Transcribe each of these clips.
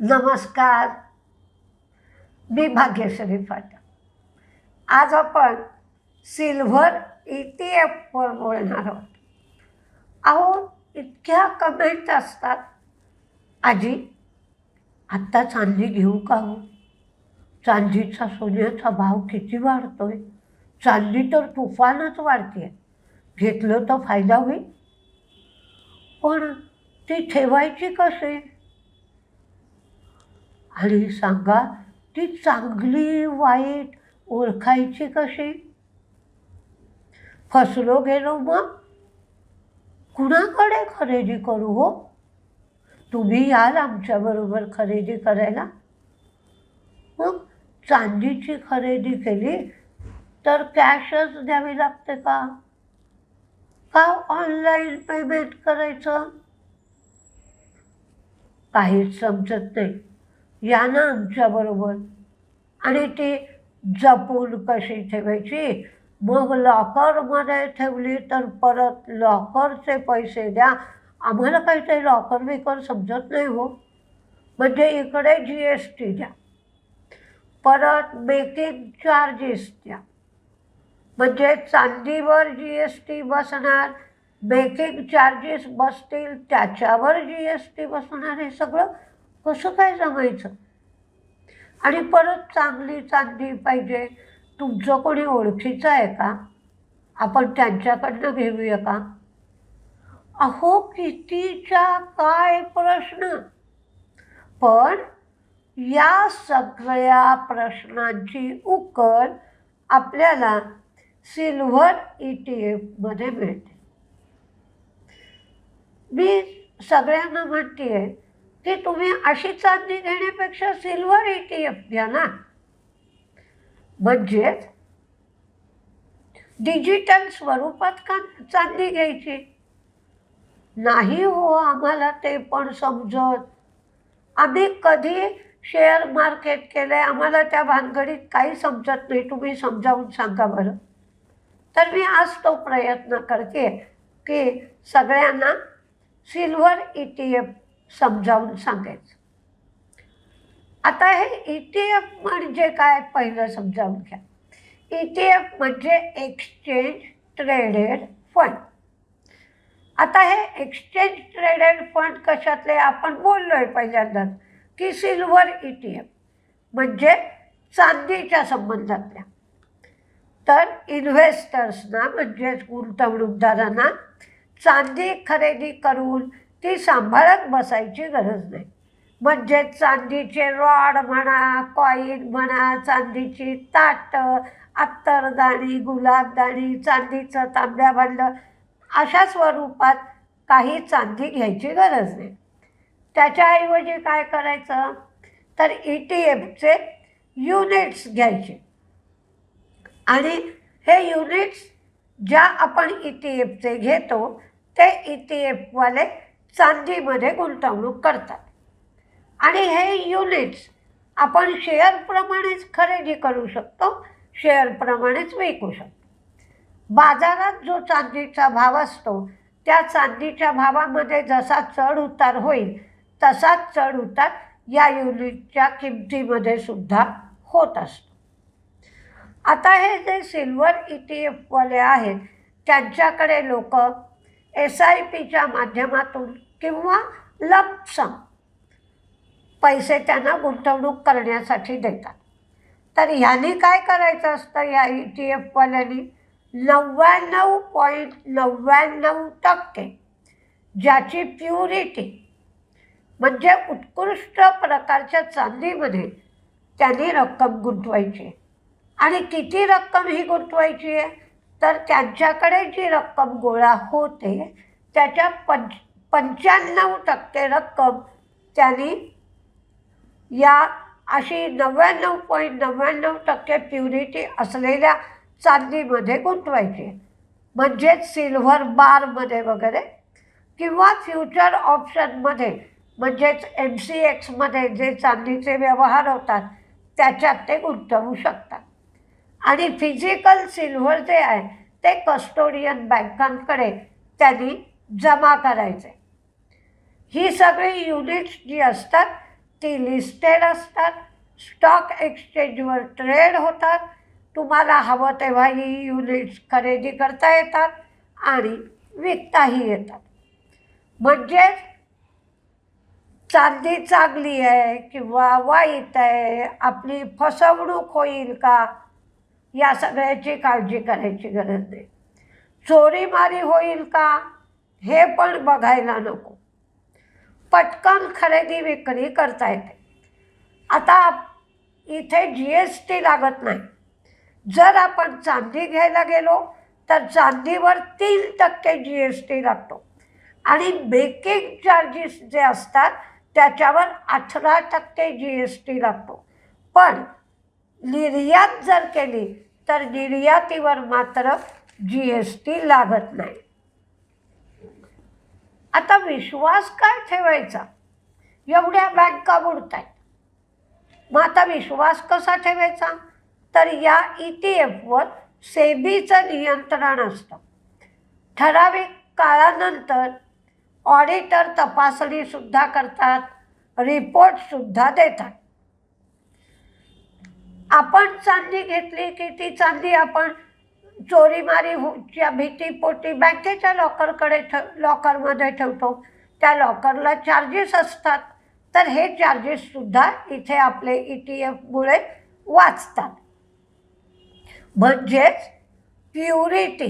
नमस्कार. मी भाग्यश्री फाटक आज आपण सिल्व्हर ई टी एफवर बोलणार आहोत. अहो इतक्या कमेंट असतात. आजी आत्ता चांदी घेऊ का हो? चांदीचा सोन्याचा भाव किती वाढतोय? चांदी तर तुफानच वाढते घेतलं तर फायदा होईल. पण ती ठेवायची कशी? आणि सांगा ती चांगली वाईट ओळखायची कशी? फसलो गेलो मग? कुणाकडे खरेदी करू हो? तुम्ही याल आमच्याबरोबर खरेदी करायला. मग चांदीची खरेदी केली तर कॅशच द्यावी लागते का? का ऑनलाईन पेमेंट करायचं? काहीच समजत नाही. या ना आमच्याबरोबर आणि ती जपून कशी ठेवायची? मग लॉकरमध्ये ठेवली तर परत लॉकरचे पैसे द्या. आम्हाला काहीतरी लॉकर बिकर समजत नाही हो. म्हणजे इकडे जी एस टी द्या. परत मेकिंग चार्जेस द्या. म्हणजे चांदीवर जी एस टी बसणार मेकिंग चार्जेस बसतील त्याच्यावर जी एस टी बसणार हे सगळं कसं काय जमायचं आणि परत चांगली चांदी पाहिजे. तुमचं कोणी ओळखीचं आहे का? आपण त्यांच्याकडनं घेऊया का? अहो कितीच्या काय प्रश्न? पण या सगळ्या प्रश्नांची उकल आपल्याला सिल्व्हर ई टी एफमध्ये मिळते. मी सगळ्यांना म्हणते आहे की तुम्ही अशी चांदी घेण्यापेक्षा सिल्वर ई टी एफ घ्या ना. म्हणजेच डिजिटल स्वरूपात का चांदी घ्यायची? नाही हो आम्हाला ते पण समजत. आम्ही कधी शेअर मार्केट केलं आहे आम्हाला त्या भानगडीत काही समजत नाही. तुम्ही समजावून सांगा बरं. तर मी आज तो प्रयत्न करते की सगळ्यांना सिल्वर ई टी एफ समजावून सांगायचं. आता हे ई टी एफ म्हणजे काय? पहिलं समजावून घ्या. ई टी एफ म्हणजे एक्सचेंज ट्रेडेड फंड आता हे एक्सचेंज ट्रेडेड फंड कशातले? आपण बोललो आहे पहिल्यांदाच की सिल्वर ई टी एफ म्हणजे चांदीच्या संबंधातल्या. तर इन्व्हेस्टर्सना म्हणजेच गुंतवणूकदारांना चांदी खरेदी करून ती सांभाळत बसायची गरज नाही. म्हणजे चांदीचे रॉड म्हणा कॉईन म्हणा चांदीची ताटं अत्तरदाणी गुलाबदाणी चांदीचं तांब्या भांडलं अशा स्वरूपात काही चांदी घ्यायची गरज नाही. त्याच्याऐवजी काय करायचं? तर ई टी एफचे युनिट्स घ्यायचे. आणि हे युनिट्स ज्या आपण ई टी एफचे घेतो ते ई टी एफवाले चांदीमध्ये गुंतवणूक करतात. आणि हे युनिट्स आपण शेअरप्रमाणेच खरेदी करू शकतो शेअरप्रमाणेच विकू शकतो. बाजारात जो चांदीचा भाव असतो त्या चांदीच्या भावामध्ये जसा चढ उतार होईल तसाच चढ उतार या युनिटच्या किमतीमध्ये सुद्धा होत असतो. आता हे जे सिल्वर ई टी एफवाले आहेत त्यांच्याकडे लोक एस आय पीच्या माध्यमातून किंवा लपसम पैसे त्यांना गुंतवणूक करण्यासाठी देतात. तर ह्याने काय करायचं असतं? या ई टी एफवाल्यांनी नव्याण्णव पॉईंट नव्याण्णव टक्के ज्याची प्युरिटी म्हणजे उत्कृष्ट प्रकारच्या चांदीमध्ये त्यांनी रक्कम गुंतवायची आणि किती रक्कम ही गुंतवायची आहे? तर त्यांच्याकडे जी रक्कम गोळा होते त्याच्या पंच पंच्याण्णव टक्के रक्कम त्यांनी या अशी नव्याण्णव पॉईंट नव्याण्णव टक्के प्युरिटी असलेल्या चांदीमध्ये गुंतवायची. म्हणजेच सिल्व्हर बारमध्ये वगैरे किंवा फ्युचर ऑप्शनमध्ये म्हणजेच एम सी एक्समध्ये जे चांदीचे व्यवहार होतात त्याच्यात ते गुंतवू शकतात. आणि फिजिकल सिल्व्हर जे आहे ते कस्टोडियन बँकांकडे त्यांनी जमा करायचे ही सगळी युनिट्स जी असतात ती लिस्टेड असतात. स्टॉक एक्सचेंजवर ट्रेड होतात. तुम्हाला हवं तेव्हा ही युनिट्स खरेदी करता येतात आणि विकताही येतात. म्हणजेच चांदी चांगली आहे किंवा वाईट आहे आपली फसवणूक होईल का या सगळ्याची काळजी करायची गरज नाही. चोरीमारी होईल का हे पण बघायला नको. पटकन खरेदी विक्री करता येते. आता इथे जी एस टी लागत नाही. जर आपण चांदी घ्यायला गेलो तर चांदीवर तीन टक्के जी एस टी लागतो. आणि बेकिंग चार्जेस जे असतात त्याच्यावर अठरा टक्के जी एस टी लागतो. पण निर्यात जर केली तर निर्यातीवर मात्र जी एस टी लागत नाही. आता विश्वास काय ठेवायचा? एवढ्या बँका बुडत आहेत मग आता विश्वास कसा ठेवायचा? तर या ई टी एफवर सेबीचं नियंत्रण असतं. ठराविक काळानंतर ऑडिटर तपासणीसुद्धा करतात रिपोर्टसुद्धा देतात. आपण चांदी घेतली की ती चांदी आपण चोरीमारी होच्या भीतीपोटी बँकेच्या लॉकरकडे ठ लॉकरमध्ये ठेवतो त्या लॉकरला चार्जेस असतात. तर हे चार्जेससुद्धा इथे आपले ई टी एफमुळे वाचतात. म्हणजेच प्युरिटी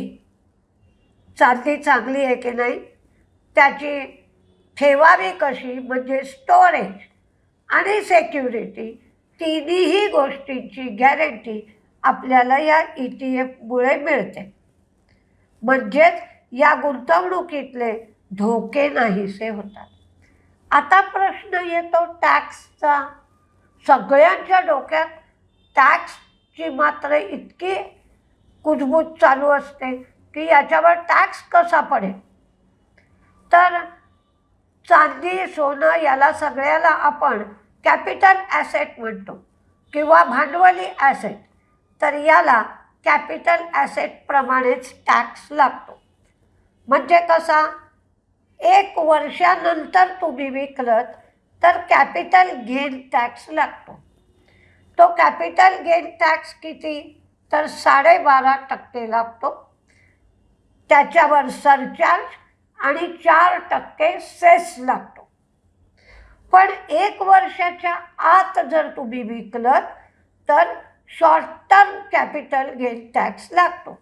चांदी चांगली आहे की नाही? त्याची ठेवावी कशी? म्हणजे स्टोरेज आणि सेक्युरिटी तिन्ही गोष्टींची गॅरंटी आपल्याला या ई टी एफमुळे मिळते. म्हणजेच या गुंतवणुकीतले धोके नाहीसे होतात. आता प्रश्न येतो टॅक्सचा. सगळ्यांच्या डोक्यात टॅक्सची मात्र इतकी कुजबूज चालू असते की याच्यावर टॅक्स कसा पडेल? तर चांदी सोनं याला सगळ्याला आपण कॅपिटल ॲसेट म्हणतो किंवा भांडवली ॲसेट. तर याला कॅपिटल ॲसेटप्रमाणेच टॅक्स लागतो. म्हणजे कसा? एक वर्षानंतर तुम्ही विकलत तर कॅपिटल गेन टॅक्स लागतो. तो कॅपिटल गेन टॅक्स किती? तर साडेबारा टक्के लागतो. त्याच्यावर सरचार्ज आणि चार टक्के सेस लागतो. पण एक वर्षाच्या आत जर तुम्ही विकलत तर short term capital gain tax लागतो.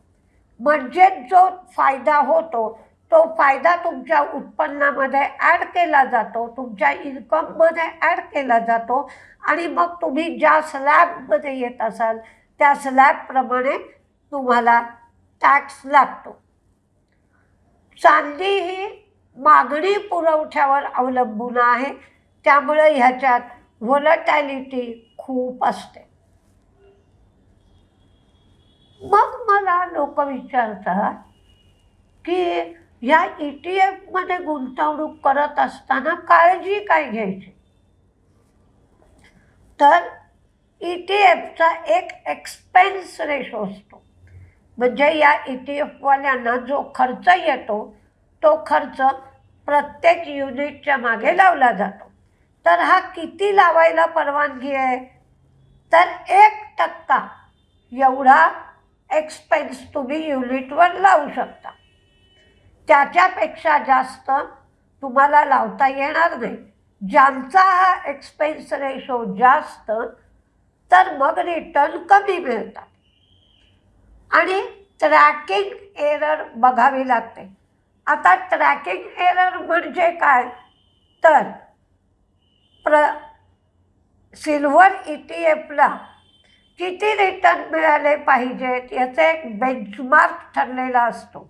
म्हणजे जो फायदा होतो तो फायदा तुमच्या उत्पन्नामध्ये ॲड केला जातो तुमच्या इन्कममध्ये ॲड केला जातो आणि मग तुम्ही ज्या स्लॅबमध्ये येत असाल त्या स्लॅबप्रमाणे तुम्हाला टॅक्स लागतो. चांदी ही मागणी पुरवठ्यावर अवलंबून आहे त्यामुळे ह्याच्यात व्हॉलटॅलिटी खूप असते. मग मला लोक विचारतात की ह्या ई टी एफमध्ये गुंतवणूक करत असताना काळजी काय घ्यायची? तर ई टी एफचा एक एक्सपेन्स रेशो असतो. म्हणजे या ई टी एफवाल्यांना जो खर्च येतो तो खर्च प्रत्येक युनिटच्या मागे लावला जातो. तर हा किती लावायला परवानगी आहे? तर एक टक्का एवढा एक्सपेन्स तुम्ही युनिटवर लावू शकता. त्याच्यापेक्षा जास्त तुम्हाला लावता येणार नाही. ज्यांचा हा एक्सपेन्स रेशो जास्त तर मग रिटर्न कमी मिळतात. आणि ट्रॅकिंग एरर बघावी लागते. आता ट्रॅकिंग एरर म्हणजे काय? तर प्र सिल्वर ई टी एफला किती रिटर्न मिळाले पाहिजेत याचा एक बेंचमार्क ठरलेला असतो.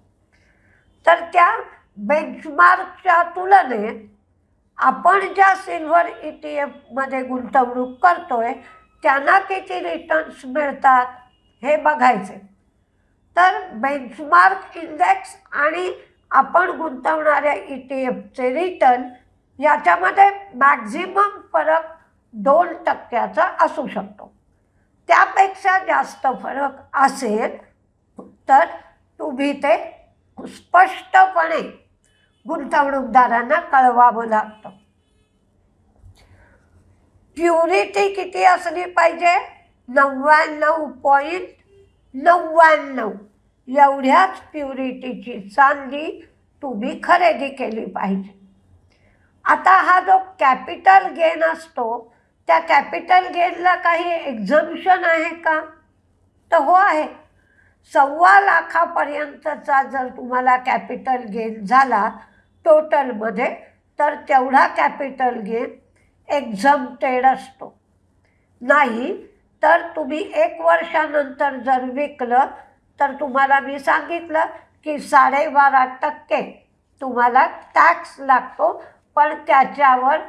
तर त्या बेंचमार्कच्या तुलनेत आपण ज्या सिल्वर ई टी एफमध्ये गुंतवणूक करतो आहे त्यांना किती रिटर्न्स मिळतात हे बघायचे तर बेंचमार्क इंडेक्स आणि आपण गुंतवणाऱ्या ई टी एफचे रिटर्न याच्यामध्ये मॅक्झिमम फरक दोन टक्क्याचा असू शकतो. त्यापेक्षा जास्त फरक असेल तर तुम्ही ते स्पष्टपणे गुंतवणूकदारांना कळवावं लागतं. प्युरिटी किती असली पाहिजे? नव्याण्णव पॉईंट नव्याण्णव. एवढ्याच प्युरिटीची चांदी तुम्ही खरेदी केली पाहिजे. आता हा जो कॅपिटल गेन असतो त्या कॅपिटल गेनला काही एक्झम्शन आहे का? तर हो आहे. सव्वा लाखापर्यंतचा जर तुम्हाला कॅपिटल गेन झाला टोटलमध्ये तर तेवढा कॅपिटल गेन एक्झम्प्टेड असतो. नाही तर तुम्ही एक वर्षानंतर जर विकलं तर तुम्हाला मी सांगितलं की साडेबारा टक्के तुम्हाला टॅक्स लागतो पण त्याच्यावर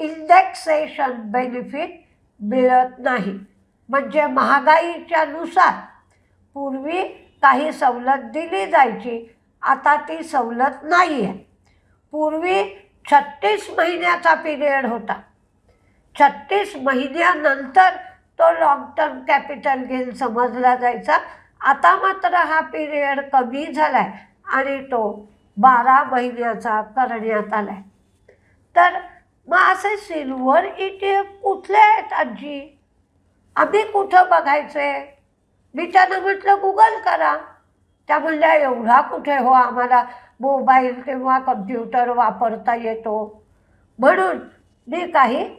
इंडेक्सेशन बेनिफिट मिळत नाही. म्हणजे महागाईच्या नुसार पूर्वी काही सवलत दिली जायची आता ती सवलत नाही आहे पूर्वी छत्तीस महिन्याचा पिरियड होता. छत्तीस महिन्यानंतर तो लॉंग टर्म कॅपिटल गेन समजला जायचा. आता मात्र हा पिरियड कमी झाला आहे आणि तो बारा महिन्याचा करण्यात आला आहे तर मग असे सिल्वर ई टी एफ कुठले आहेत आजी? आम्ही कुठं बघायचे मी त्यांना म्हटलं गुगल करा. त्या म्हणल्या एवढा कुठे हो? आम्हाला मोबाईल किंवा कम्प्युटर वापरता येतो. म्हणून मी काही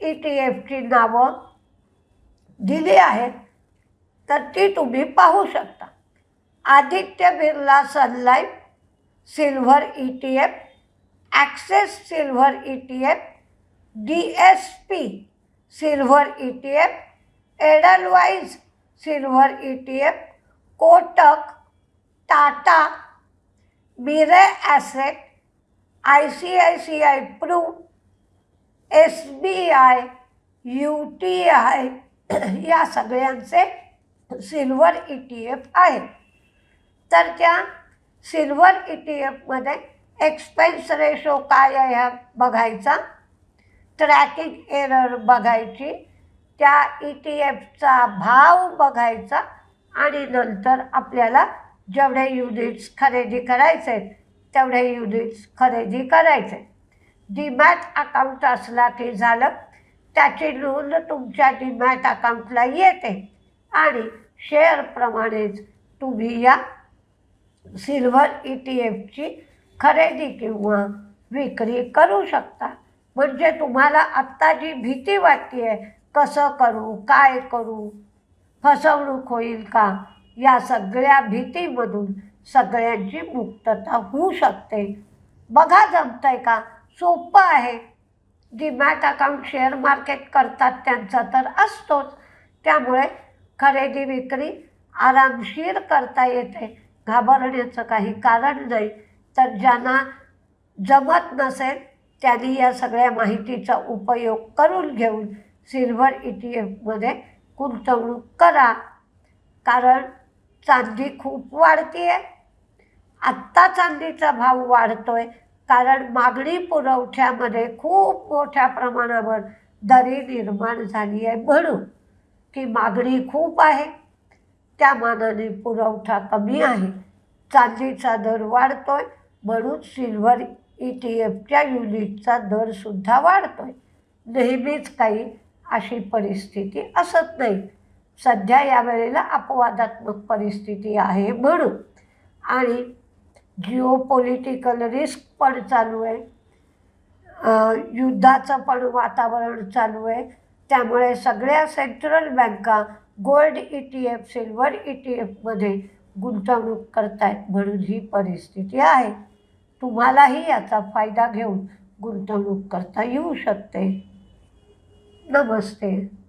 ई टी एफची नावं दिली आहेत. तर ती तुम्ही पाहू शकता. Aditya Birla Sun Life silver E T F Axis silver E T F D S P silver E T F Edelweiss silver E T F Kotak Tata Mirae asset I C I C I Pru S B I U T I या सगळ्यांचे silver E T F आहेत तर त्या silver E T एफमध्ये expense ratio काय आहे ह्या बघायचा? ट्रॅकिंग एरर बघायची. त्या ई टी एफचा भाव बघायचा आणि नंतर आपल्याला जेवढे युनिट्स खरेदी करायचे आहेत तेवढे युनिट्स खरेदी करायचे डीमॅट अकाउंट असला की झालं त्याची नोंद तुमच्या डीमॅट अकाउंटला येते. आणि शेअरप्रमाणेच तुम्ही या सिल्वर ई टी एफची खरेदी किंवा विक्री करू शकता. म्हणजे तुम्हाला आत्ता जी भीती वाटते आहे कसं करू काय करू फसवणूक होईल का या सगळ्या भीतीमधून सगळ्यांची मुक्तता होऊ शकते. बघा जमतंय का? सोपं आहे. डीमॅट अकाउंट शेअर मार्केट करतात त्यांचा तर असतोच. त्यामुळे खरेदी विक्री आरामशीर करता येते. घाबरण्याचं काही कारण नाही. तर ज्यांना जमत नसेल त्यांनी या सगळ्या माहितीचा उपयोग करून घेऊन सिल्व्हर ई टी एफमध्ये गुंतवणूक करा. कारण चांदी खूप वाढते आहे आत्ता चांदीचा भाव वाढतो आहे कारण मागणी पुरवठ्यामध्ये खूप मोठ्या प्रमाणावर दरी निर्माण झाली आहे म्हणून की मागणी खूप आहे. त्या मानाने पुरवठा कमी आहे. चांदीचा दर वाढतो आहे म्हणून सिल्व्हर ई टी एफच्या युनिटचा दरसुद्धा वाढतो आहे नेहमीच काही अशी परिस्थिती असत नाही. सध्या यावेळेला अपवादात्मक परिस्थिती आहे म्हणून. आणि जिओ पॉलिटिकल रिस्क पण चालू आहे. युद्धाचं पण वातावरण चालू आहे. त्यामुळे सगळ्या सेंट्रल बँका gold E T F silver E T एफमध्ये गुंतवणूक करतायत म्हणून ही परिस्थिती आहे. तुम्हालाही याचा फायदा घेऊन गुंतवणूक करता येऊ शकते. नमस्ते.